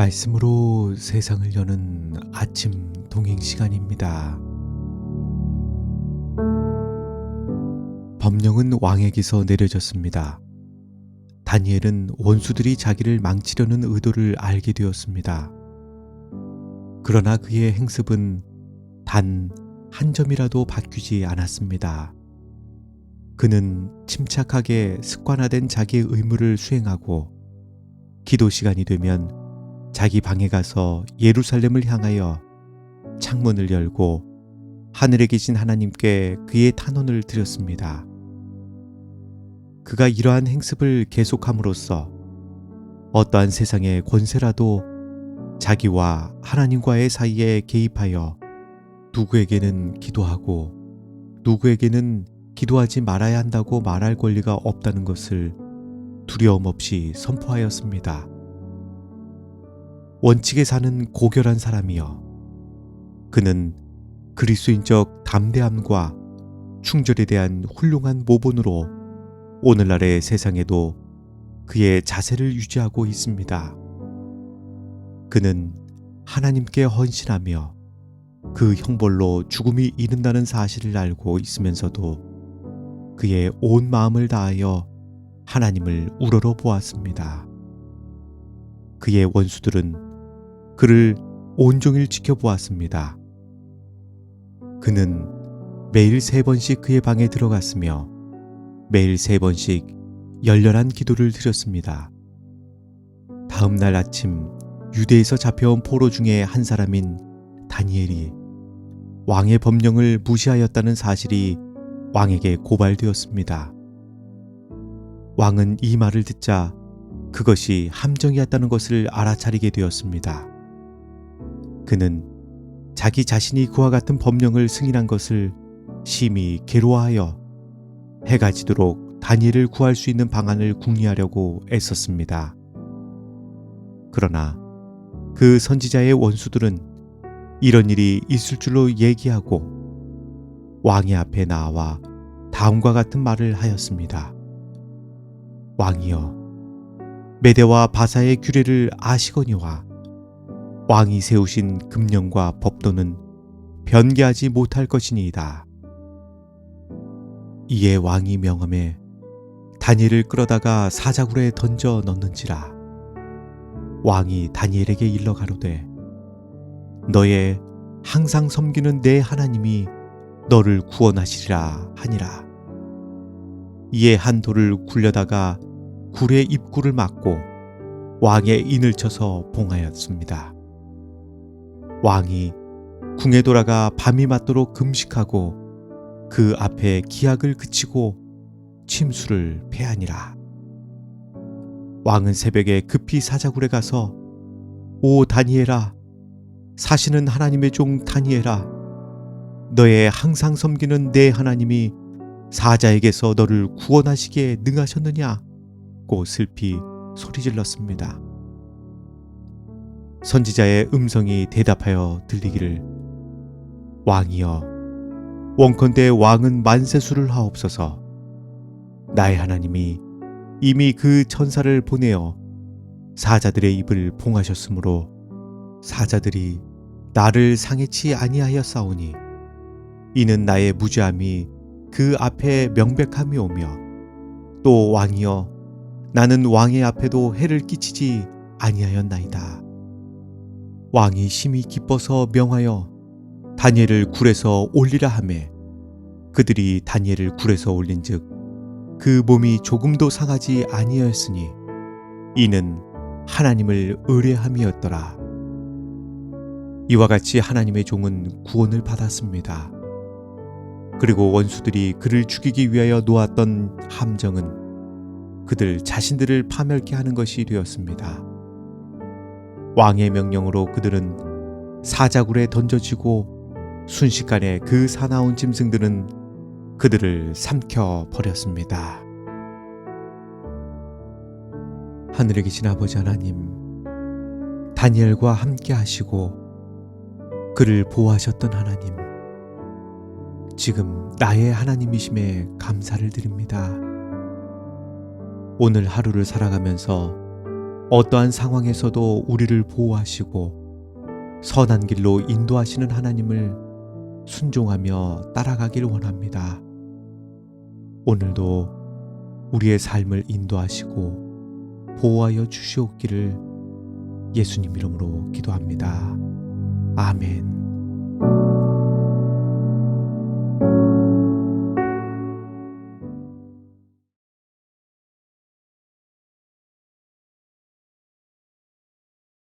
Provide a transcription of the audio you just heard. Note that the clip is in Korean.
말씀으로 세상을 여는 아침 동행 시간입니다. 법령은 왕에게서 내려졌습니다. 다니엘은 원수들이 자기를 망치려는 의도를 알게 되었습니다. 그러나 그의 행습은 단 한 점이라도 바뀌지 않았습니다. 그는 침착하게 습관화된 자기의 의무를 수행하고 기도 시간이 되면 자기 방에 가서 예루살렘을 향하여 창문을 열고 하늘에 계신 하나님께 그의 탄원을 드렸습니다. 그가 이러한 행습을 계속함으로써 어떠한 세상의 권세라도 자기와 하나님과의 사이에 개입하여 누구에게는 기도하고 누구에게는 기도하지 말아야 한다고 말할 권리가 없다는 것을 두려움 없이 선포하였습니다. 원칙에 사는 고결한 사람이여. 그는 그리스인적 담대함과 충절에 대한 훌륭한 모본으로 오늘날의 세상에도 그의 자세를 유지하고 있습니다. 그는 하나님께 헌신하며 그 형벌로 죽음이 이른다는 사실을 알고 있으면서도 그의 온 마음을 다하여 하나님을 우러러 보았습니다. 그의 원수들은 그를 온종일 지켜보았습니다. 그는 매일 세 번씩 그의 방에 들어갔으며 매일 세 번씩 열렬한 기도를 드렸습니다. 다음 날 아침 유대에서 잡혀온 포로 중에 한 사람인 다니엘이 왕의 법령을 무시하였다는 사실이 왕에게 고발되었습니다. 왕은 이 말을 듣자 그것이 함정이었다는 것을 알아차리게 되었습니다. 그는 자기 자신이 그와 같은 법령을 승인한 것을 심히 괴로워하여 해가 지도록 다니엘을 구할 수 있는 방안을 궁리하려고 애썼습니다. 그러나 그 선지자의 원수들은 이런 일이 있을 줄로 얘기하고 왕의 앞에 나와 다음과 같은 말을 하였습니다. 왕이여, 메대와 바사의 규례를 아시거니와 왕이 세우신 금령과 법도는 변개하지 못할 것이니이다. 이에 왕이 명함에 다니엘을 끌어다가 사자굴에 던져 넣는지라. 왕이 다니엘에게 일러 가로되 너의 항상 섬기는 내 하나님이 너를 구원하시리라 하니라. 이에 한 돌을 굴려다가 굴의 입구를 막고 왕의 인을 쳐서 봉하였습니다. 왕이 궁에 돌아가 밤이 맞도록 금식하고 그 앞에 기약을 그치고 침수를 패하니라. 왕은 새벽에 급히 사자굴에 가서 오 다니엘아 사시는 하나님의 종 다니엘아 너의 항상 섬기는 내 하나님이 사자에게서 너를 구원하시기에 능하셨느냐 고 슬피 소리질렀습니다. 선지자의 음성이 대답하여 들리기를 왕이여 원컨대 왕은 만세수를 하옵소서 나의 하나님이 이미 그 천사를 보내어 사자들의 입을 봉하셨으므로 사자들이 나를 상해치 아니하였사오니 이는 나의 무죄함이 그 앞에 명백함이 오며 또 왕이여 나는 왕의 앞에도 해를 끼치지 아니하였나이다. 왕이 심히 기뻐서 명하여 다니엘을 굴에서 올리라 하매 그들이 다니엘을 굴에서 올린즉 그 몸이 조금도 상하지 아니하였으니 이는 하나님을 의뢰함이었더라. 이와 같이 하나님의 종은 구원을 받았습니다. 그리고 원수들이 그를 죽이기 위하여 놓았던 함정은 그들 자신들을 파멸케 하는 것이 되었습니다. 왕의 명령으로 그들은 사자굴에 던져지고 순식간에 그 사나운 짐승들은 그들을 삼켜 버렸습니다. 하늘에 계신 아버지 하나님, 다니엘과 함께 하시고 그를 보호하셨던 하나님, 지금 나의 하나님이심에 감사를 드립니다. 오늘 하루를 살아가면서 어떠한 상황에서도 우리를 보호하시고 선한 길로 인도하시는 하나님을 순종하며 따라가길 원합니다. 오늘도 우리의 삶을 인도하시고 보호하여 주시옵기를 예수님 이름으로 기도합니다. 아멘.